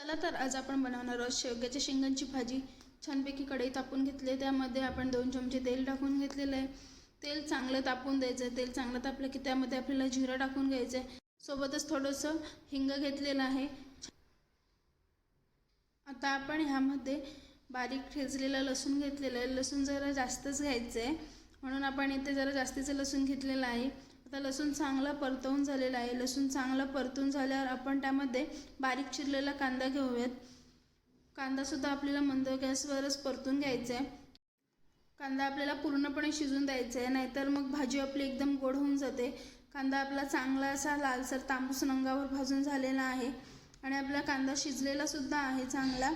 चला तर आज आपण बनवणार आहोत शेवग्याच्या शेंगांची भाजी. छानपैकी कढई तापून घेतली त्यामध्ये आपण दोन चमचे तेल टाकून घेतलेलं आहे. तेल चांगलं तापून द्यायचं आहे. तेल चांगलं तापलं की त्यामध्ये आपल्याला जिरं टाकून घ्यायचं आहे. सोबतच थोडंसं हिंग घेतलेलं आहे. आता आपण ह्यामध्ये बारीक ठेचलेलं लसूण घेतलेलं आहे. लसूण जरा जास्तच घ्यायचं आहे. म्हणून आपण इथे जरा जास्तीचं लसूण घेतलेलं आहे. आता लसूण चांगलं परतवून झालेला आहे. लसूण चांगलं परतून झाल्यावर आपण त्यामध्ये बारीक चिरलेला कांदा घेऊयात. कांदासुद्धा आपल्याला मंद गॅसवरच परतून घ्यायचा आहे. कांदा आपल्याला पूर्णपणे शिजून द्यायचा आहे. नाहीतर मग भाजी आपली एकदम गोड होऊन जाते. कांदा आपला चांगला असा लालसर तांबूस रंगावर भाजून झालेला आहे. आणि आपला कांदा शिजलेलासुद्धा आहे चांगला.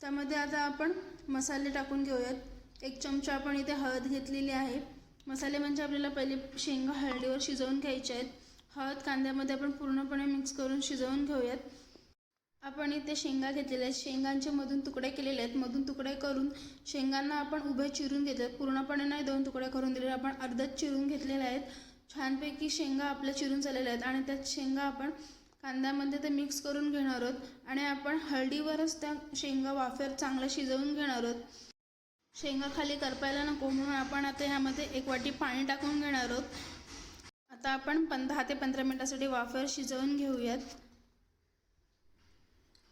त्यामध्ये आता आपण मसाले टाकून घेऊयात. एक चमचा आपण इथे हळद घेतलेली आहे. मसाले म्हणजे आपल्याला पहिले शेंगा हळदीवर शिजवून घ्यायचे आहेत. हळद कांद्यामध्ये आपण पूर्णपणे मिक्स करून शिजवून घेऊयात. आपण इथे शेंगा घेतलेल्या आहेत. शेंगांचे मधून तुकडे केलेले आहेत. मधून तुकडे करून शेंगांना आपण उभे चिरून घेतले आहेत पूर्णपणे नाही दोन तुकडे करून दिलेले आपण अर्धच चिरून घेतलेले आहेत. छानपैकी शेंगा आपल्या चिरून झालेल्या आहेत आणि त्यात शेंगा आपण कांद्यामध्ये ते मिक्स करून घेणार आहोत आणि आपण हळदीवरच त्या शेंगा वाफेवर चांगलं शिजवून घेणार आहोत. शेंगा खाली करपायला नको म्हणून आपण आता ह्यामध्ये एक वाटी पाणी टाकून घेणार आहोत. आता आपण पं दहा ते पंधरा मिनटासाठी वाफेवर शिजवून घेऊयात.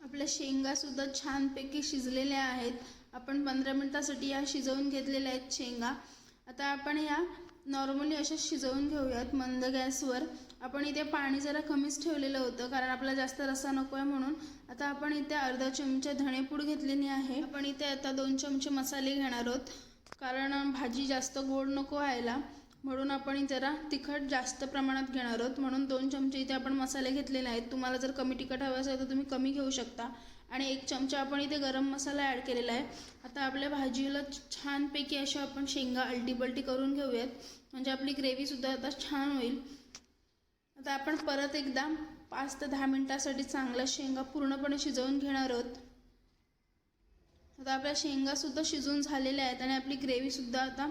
आपल्या शेंगासुद्धा छानपैकी शिजलेल्या आहेत. आपण पंधरा मिनटासाठी या शिजवून घेतलेल्या आहेत शेंगा. आता आपण या नॉर्मली अशा शिजवून घेऊयात मंद गॅसवर. आपण इथे पाणी जरा कमीच ठेवलेलं होतं कारण आपला जास्त रस्सा नको आहे म्हणून. आता आपण इथे अर्धा चमचा धणेपूड घेतलेली आहे. आपण इथे आता दोन चमचे मसाले घेणार आहोत कारण भाजी जास्त गोड नको व्हायला. म्हणून आपण जरा तिखट जास्त प्रमाणात घेणार आहोत. म्हणून दोन चमचे इथे आपण मसाले घेतलेले आहेत. तुम्हाला जर कमी तिखट हवं असेल तर तुम्ही कमी घेऊ शकता. आणि एक चमचा आपण इथे गरम मसाला ॲड केलेला आहे. आता आपल्या भाजीला छानपैकी अशा आपण शेंगा अल्टीबल्टी करून घेऊयात. म्हणजे आपली ग्रेव्हीसुद्धा आता छान होईल. आता आपण परत एकदा पाच ते दहा मिनटासाठी चांगल्या शेंगा पूर्णपणे शिजवून घेणार आहोत. आता आपल्या शेंगासुद्धा शिजून झालेल्या आहेत आणि आपली ग्रेव्हीसुद्धा आता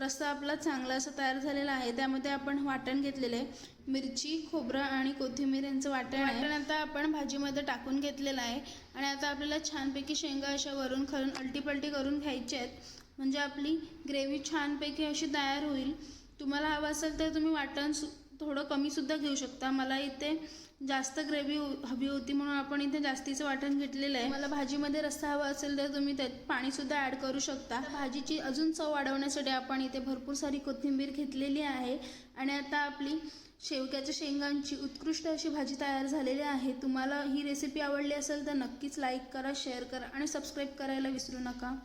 रस्सा आपला चांगला असा तयार झालेला आहे. त्यामध्ये आपण वाटण घेतलेलं आहे. मिरची खोबरं आणि कोथिंबीर यांचं वाटण वाटण आता आपण भाजीमध्ये टाकून घेतलेलं आहे. आणि आता आपल्याला छानपैकी शेंगा अशा वरून खालून अलटीपलटी करून घ्यायच्या आहेत. म्हणजे आपली ग्रेव्ही छानपैकी अशी तयार होईल. तुम्हाला हवं असेल तर तुम्ही वाटण सु थोडं कमीसुद्धा घेऊ शकता. मला इथे जास्त ग्रेव्ही हवी होती म्हणून आपण इथे जास्तीचं वाटण घेतलेलं आहे. मला भाजीमध्ये रस्सा हवा असेल तर तुम्ही त्यात पाणीसुद्धा ॲड करू शकता. भाजीची अजून चव वाढवण्यासाठी आपण इथे भरपूर सारी कोथिंबीर घेतलेली आहे. आणि आता आपली शेवग्याच्या शेंगांची उत्कृष्ट अशी भाजी तयार झालेली आहे. तुम्हाला ही रेसिपी आवडली असेल तर नक्कीच लाईक करा शेअर करा आणि सबस्क्राईब करायला विसरू नका.